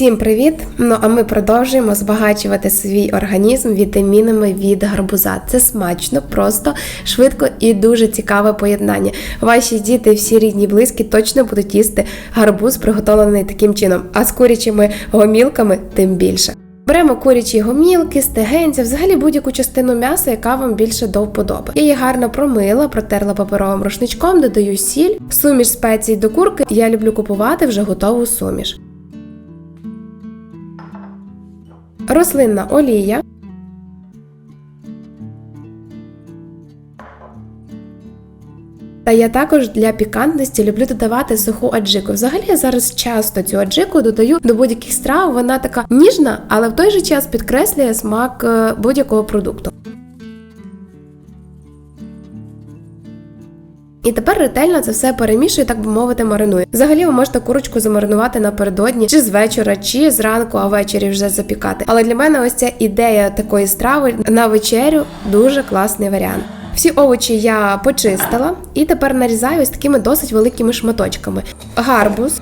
Усім привіт! Ну а ми продовжуємо збагачувати свій організм вітамінами від гарбуза. Це смачно, просто, швидко і дуже цікаве поєднання. Ваші діти, всі рідні, близькі, точно будуть їсти гарбуз, приготовлений таким чином, а з курячими гомілками тим більше. Беремо курячі гомілки, стегенця, взагалі будь-яку частину м'яса, яка вам більше до вподоби. Я її гарно промила, протерла паперовим рушничком, додаю сіль, суміш спецій до курки. Я люблю купувати вже готову суміш. Рослинна олія. Та я також для пікантності люблю додавати суху аджику. Взагалі я зараз часто цю аджику додаю до будь-яких страв. Вона така ніжна, але в той же час підкреслює смак е, будь-якого продукту. І тепер ретельно це все перемішую, так би мовити, маринує. Взагалі, ви можете курочку замаринувати напередодні, чи з вечора, чи зранку, а ввечері вже запікати. Але для мене ось ця ідея такої страви на вечерю дуже класний варіант. Всі овочі я почистила і тепер нарізаю ось такими досить великими шматочками. Гарбуз.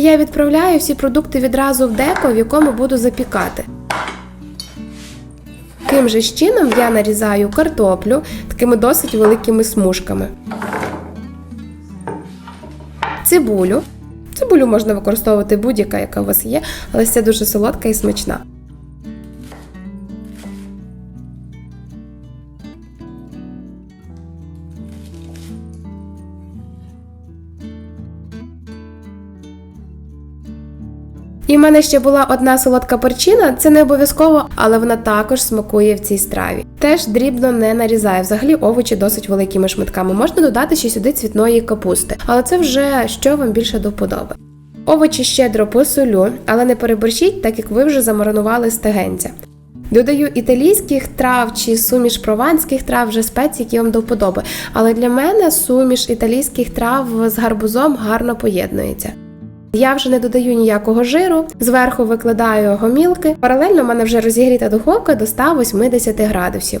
Я відправляю всі продукти відразу в деко, в якому буду запікати. Таким же чином я нарізаю картоплю такими досить великими смужками. Цибулю. Цибулю можна використовувати будь-яка, яка у вас є, але це дуже солодка і смачна. І в мене ще була одна солодка перчина, це не обов'язково, але вона також смакує в цій страві. Теж дрібно не нарізаю. Взагалі овочі досить великими шматками. Можна додати ще сюди цвітної капусти, але це вже що вам більше до вподоби. Овочі щедро посолю, але не переборщіть, так як ви вже замаринували стегенця. Додаю італійських трав чи суміш прованських трав, вже спеції, які вам до вподоби. Але для мене суміш італійських трав з гарбузом гарно поєднується. Я вже не додаю ніякого жиру, зверху викладаю гомілки. Паралельно в мене вже розігріта духовка до 180 градусів.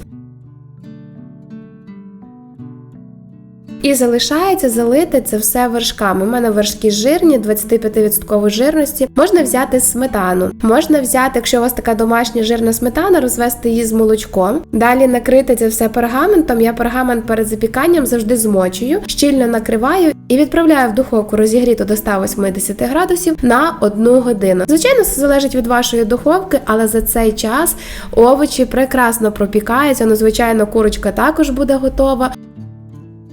І залишається залити це все вершками. У мене вершки жирні, 25% жирності. Можна взяти сметану. Можна взяти, якщо у вас така домашня жирна сметана, розвести її з молочком. Далі накрити це все пергаментом. Я пергамент перед запіканням завжди змочую, щільно накриваю і відправляю в духовку розігріту до 180 градусів на 1 годину. Звичайно, це залежить від вашої духовки, але за цей час овочі прекрасно пропікаються. Ну, звичайно, курочка також буде готова.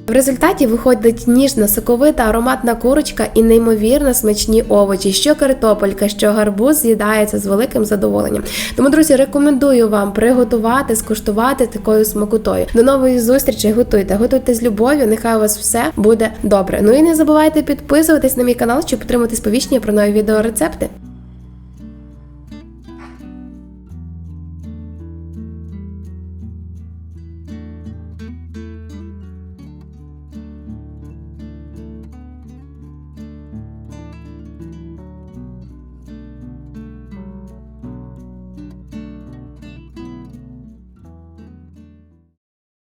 В результаті виходить ніжна, соковита, ароматна курочка і неймовірно смачні овочі, що картопелька, що гарбуз з'їдається з великим задоволенням. Тому, друзі, рекомендую вам приготувати, скуштувати такою смакотою. До нової зустрічі, готуйте, готуйте з любов'ю, нехай у вас все буде добре. Ну і не забувайте підписуватись на мій канал, щоб отримати сповіщення про нові відеорецепти.